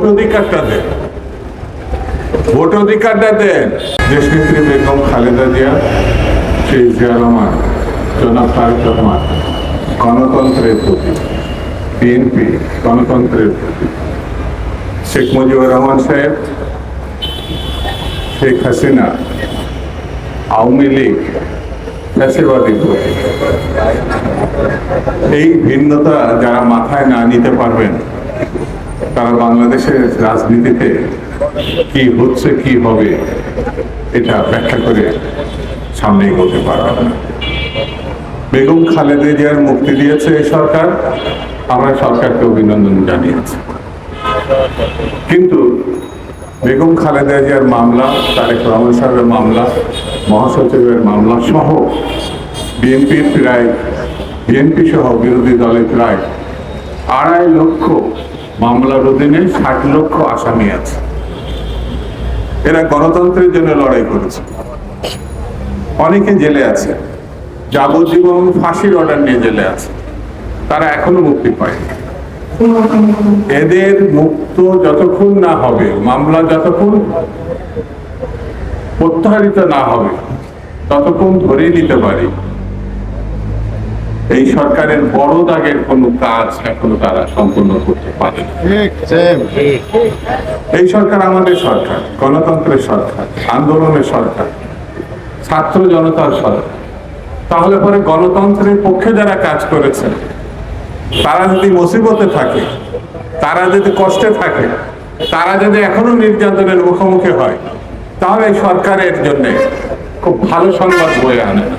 Vote অধিকারটা দেন। Vote অধিকারটা দেন বেগম খালেদা জিয়া জিয়া রহমান, জনাব রহমান, গণতন্ত্রের প্রতি বিএনপি, গণতন্ত্রের প্রতি শেখ মুজিবুর রহমান সাহেব, শেখ হাসিনা, আওয়ামী লীগ, ফ্যাসিবাদী এই ভিন্নতা যারা মাথায় না নিতে পারবেন তারা বাংলাদেশের রাজনীতিতে কি হচ্ছে, কি হবে, এটা ব্যাখ্যা করে সামনে এগোতে পারবেন না। বেগম খালেদা জিয়ার মুক্তি দিয়েছে এই সরকার, আমরা সরকারকে অভিনন্দন জানিয়েছি। কিন্তু বেগম খালেদা জিয়ার মামলা, তারেক রহমান সাহেবের মামলা, মহাসচিবের মামলা সহ বিএনপির প্রায়, বিএনপি সহ বিরোধী দলের প্রায় আড়াই লক্ষ মামলার অধীনে ষাট লক্ষ আসামি আছে। এরা গণতন্ত্রের জন্য লড়াই করেছে। অনেকে জেলে আছে। যাবজ্জীবন ফাঁসির অর্ডার নিয়ে জেলে আছে। তারা এখনও মুক্তি পায়নি। এদের মুক্ত যতক্ষণ না হবে, মামলা যতক্ষণ প্রত্যাহারিত না হবে, ততক্ষণ ধরেই নিতে পারি। এই সরকারের বড় দাগের কোনো কাজ এখনও তারা সম্পূর্ণ করতে পারে এই সরকার আমাদের সরকার গণতন্ত্রের সরকার আন্দোলনের সরকার ছাত্র জনতার সরকার। তাহলে পরে গণতন্ত্রের পক্ষে যারা কাজ করেছেন তারা যদি মুসিবতে থাকে তারা যদি কষ্টে থাকে তারা যদি এখনও নির্যাতনের মুখোমুখি হয় তাহলে সরকারের জন্য খুব ভালো সংবাদ বয়ে আনে। না।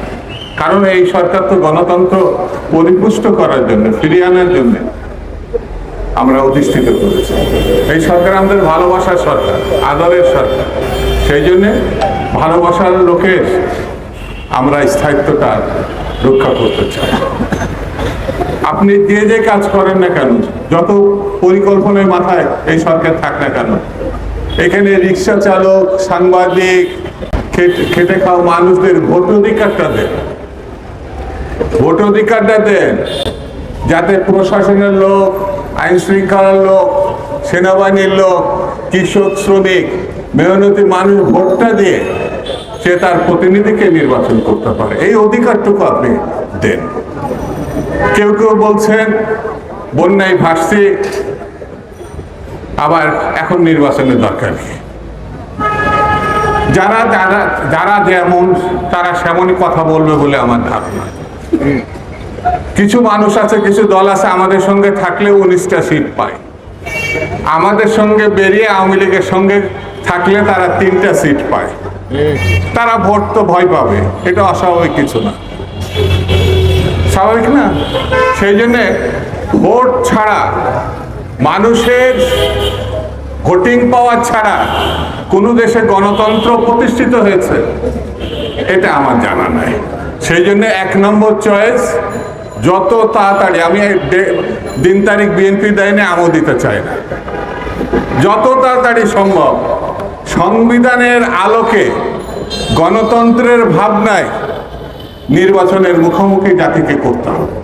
কারণ এই সরকার তো গণতন্ত্র পরিপুষ্ট করার জন্য, ফিরিয়ে আনার জন্য আমরা অধিষ্ঠিত করেছি। এই সরকার আমাদের ভালোবাসার সরকার, আদরের সরকার। সেই জন্য ভালোবাসার লোকের আমরা স্থায়িত্বটা রক্ষা করতে চাই। আপনি যে যে কাজ করেন না কেন, যত পরিকল্পনায় মাথায় এই সরকার থাক না কেন, এখানে রিক্সা চালক, সাংবাদিক, খেটে- খাওয়া মানুষদের ভোট অধিকারটা দেন। ভোট অধিকারটা দেন যাতে প্রশাসনের লোক, আইন শৃঙ্খলার লোক, সেনাবাহিনীর লোক, কৃষক, শ্রমিক, মেহনতি মানুষ ভোটটা দিয়ে সে তার প্রতিনিধিকে নির্বাচন করতে পারে। এই অধিকারটুকু আপনি দেন। কেউ কেউ বলছেন, বন্যায় ভাসছে, আবার এখন নির্বাচনের দরকার যারা যারা যারা যেমন, তারা সেমনই কথা বলবে বলে আমার ধারণা। কিছু মানুষ আছে, কিছু দল আছে আমাদের সঙ্গে থাকলেও উনিশটা সিট পায়। আমাদের সঙ্গে বেরিয়ে আওয়ামী লীগের সঙ্গে থাকলে তারা তিনটা সিট পায়। তারা ভোট তো ভয় পাবে, এটা অস্বাভাবিক কিছু না। স্বাভাবিক না? সেই জন্যে ভোট ছাড়া, মানুষের ভোটিং পাওয়ার ছাড়া কোনো দেশে গণতন্ত্র প্রতিষ্ঠিত হয়েছে, এটা আমার জানা নাই। সেই জন্য এক নম্বর চয়েস যত তাড়াতাড়ি, আমি দিন তারিখ বিএনপি দেয়নি, আমও দিতে চাই না। যত তাড়াতাড়ি সম্ভব, সংবিধানের আলোকে গণতন্ত্রের ভাবনায় নির্বাচনের মুখোমুখি জাতিকে করতে হবে।